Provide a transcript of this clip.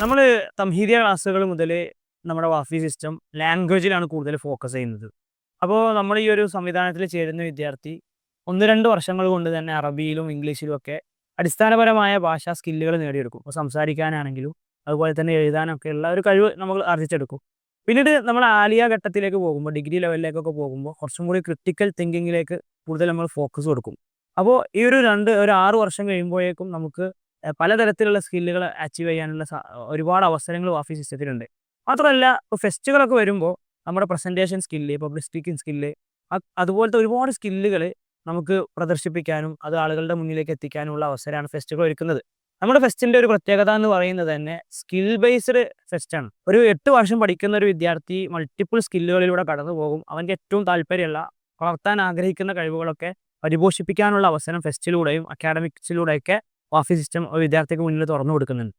നമ്മൾ തംഹീദിയ ക്ലാസ്സുകൾ മുതൽ നമ്മുടെ വാഫി സിസ്റ്റം ലാംഗ്വേജിലാണ് കൂടുതൽ ഫോക്കസ് ചെയ്യുന്നത്. അപ്പോൾ നമ്മൾ ഈ ഒരു സംവിധാനത്തിൽ ചേരുന്ന വിദ്യാർത്ഥി ഒന്ന് രണ്ട് വർഷങ്ങൾ കൊണ്ട് തന്നെ അറബിയിലും ഇംഗ്ലീഷിലും ഒക്കെ അടിസ്ഥാനപരമായ ഭാഷാ സ്കില്ലുകൾ നേടിയെടുക്കും. ഇപ്പോൾ സംസാരിക്കാനാണെങ്കിലും അതുപോലെ തന്നെ എഴുതാനൊക്കെ ഉള്ള ഒരു കഴിവ് നമ്മൾ ആർജിച്ചെടുക്കും. പിന്നീട് നമ്മൾ ആലിയ ഘട്ടത്തിലേക്ക് പോകുമ്പോൾ ഡിഗ്രി ലെവലിലേക്കൊക്കെ പോകുമ്പോൾ കുറച്ചും കൂടി ക്രിട്ടിക്കൽ തിങ്കിങ്ങിലേക്ക് കൂടുതൽ നമ്മൾ ഫോക്കസ് കൊടുക്കും. അപ്പോൾ ഈ ഒരു രണ്ട് ഒരു ആറ് വർഷം കഴിയുമ്പോഴേക്കും നമുക്ക് പലതരത്തിലുള്ള സ്കില്ലുകൾ അച്ചീവ് ചെയ്യാനുള്ള ഒരുപാട് അവസരങ്ങൾ വാഫി സിസ്റ്റത്തിലുണ്ട്. മാത്രമല്ല ഇപ്പോൾ ഫെസ്റ്റുകളൊക്കെ വരുമ്പോൾ നമ്മുടെ presentation skill public speaking skill അതുപോലത്തെ ഒരുപാട് സ്കില്ലുകൾ നമുക്ക് പ്രദർശിപ്പിക്കാനും അത് ആളുകളുടെ മുന്നിലേക്ക് എത്തിക്കാനുമുള്ള അവസരമാണ് ഫെസ്റ്റുകൾ ഒരുക്കുന്നത്. നമ്മുടെ ഫെസ്റ്റിന്റെ ഒരു പ്രത്യേകത എന്ന് പറയുന്നത് തന്നെ സ്കിൽ ബേസ്ഡ് ഫെസ്റ്റാണ്. ഒരു എട്ട് വർഷം പഠിക്കുന്ന ഒരു വിദ്യാർത്ഥി മൾട്ടിപ്പിൾ സ്കില്ലുകളിലൂടെ കടന്നു പോകും. അവന്റെ ഏറ്റവും താല്പര്യമുള്ള വളർത്താൻ ആഗ്രഹിക്കുന്ന കഴിവുകളൊക്കെ പരിപോഷിപ്പിക്കാനുള്ള അവസരം ഫെസ്റ്റിലൂടെയും അക്കാഡമിക്സിലൂടെയൊക്കെ വാഫി സിസ്റ്റം ഒരു വിദ്യാർത്ഥിക്ക് മുന്നിൽ തുറന്നു കൊടുക്കുന്നുണ്ട്.